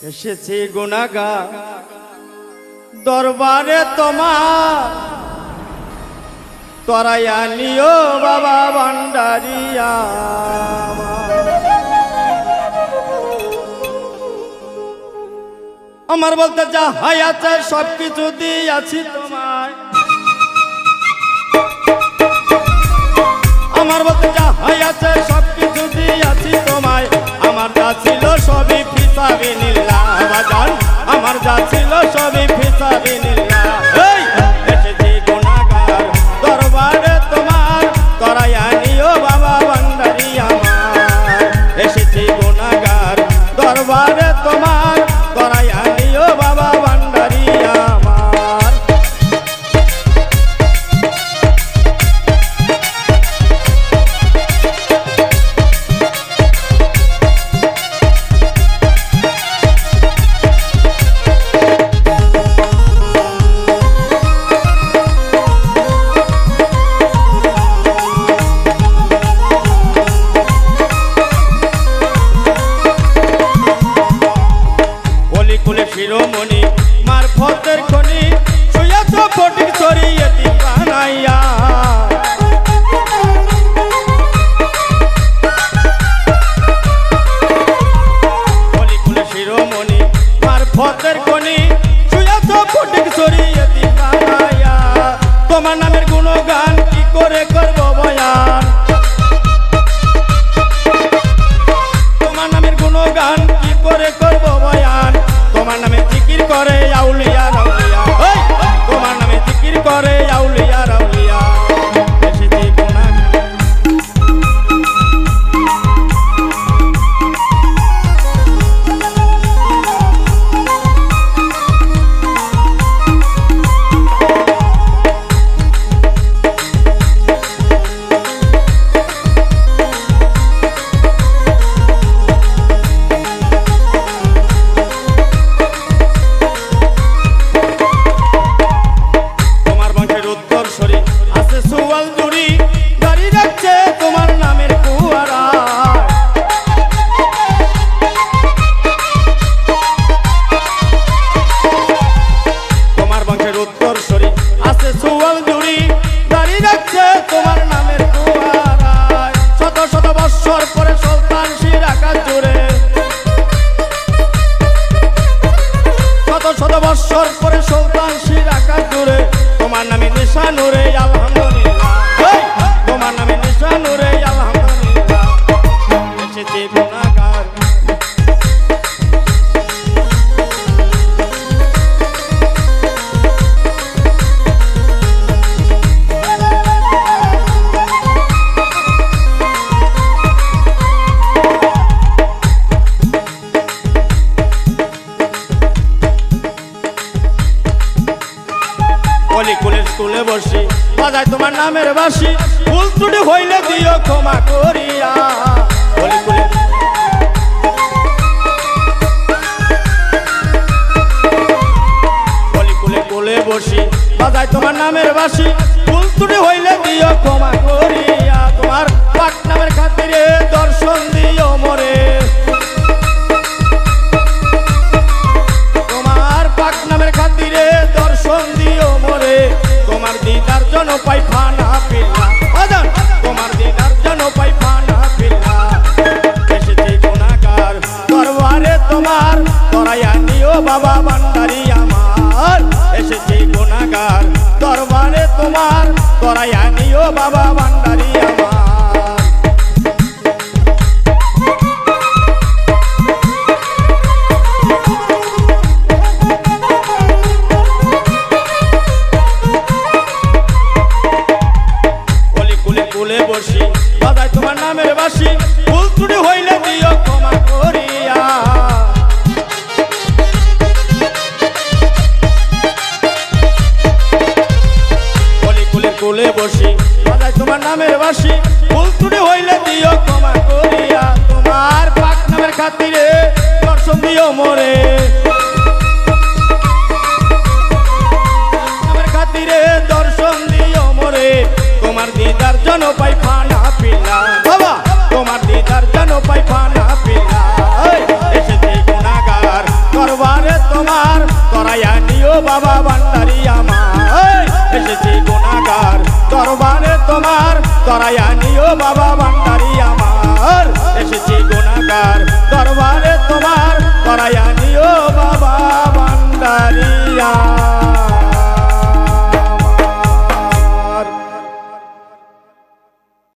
এসেছি গুনাগা দরবারে তোমার তরাইয়া নিও বাবা ভান্ডারিয়া আমার। বলতে যা হাই আছে সব কিছু দিয়াছি তোমায়। আমার বলতে যা হাই আছে সব কিছু দিয়াছি তোমায়। আমার যা ছিল সবই ফিসাবি নিল্লা বাজান আমার শিরোমণি মারফতের কোনি শুয়াছ ফটিক বানাইয়া তোমার নামের গুণগান কি করে করব বয়ান? panorama. নামের বাসি ভুল ত্রুটি হইলে দিও ক্ষমা করিয়া। কুলে বসি। বাজায় তোমার নামের বাসি ত্রুটি হইলে দিও ক্ষমা করিয়া। তোমার নামের খাতিরে দর্শন দিও মরে। দিদার জন পাই ফানা তোমার দিদার জন পাই ফানা এসেছি গুণাকার দরবারে তোমার তরাইয়া নিও বাবা বান্ডারি আমার এসেছি গুণাকার দরবারে তোমার তরাইয়া নিও বাবা ভান্ডারি কলি বসি। বাজায় তোমার নামের বাসি ভুল ত্রুটি হইলে দিও ক্ষমা করিয়া। কলি বসি। বাজায় তোমার নামের বাসি ভুল ত্রুটি হইলে দিও ক্ষমা করিয়া। তোমার পাক নামের খাতিরে দর্শন দিও মোরে। দিদার জন পাই ফানা পিলা। বাবা। তোমার দিদার জন পাই ফানা পিলা এসেছি গুণাগার করবারে তোমার করাইয়া নিও বাবা বান্দারি আমার। এসেছি গুণাগার করবারে তোমার করাইয়া নিও বাবা বান্দারি আমার। এসেছি গুণাগার করবারে তোমার করাইয়া নিও বাবা বান্দারি আমার।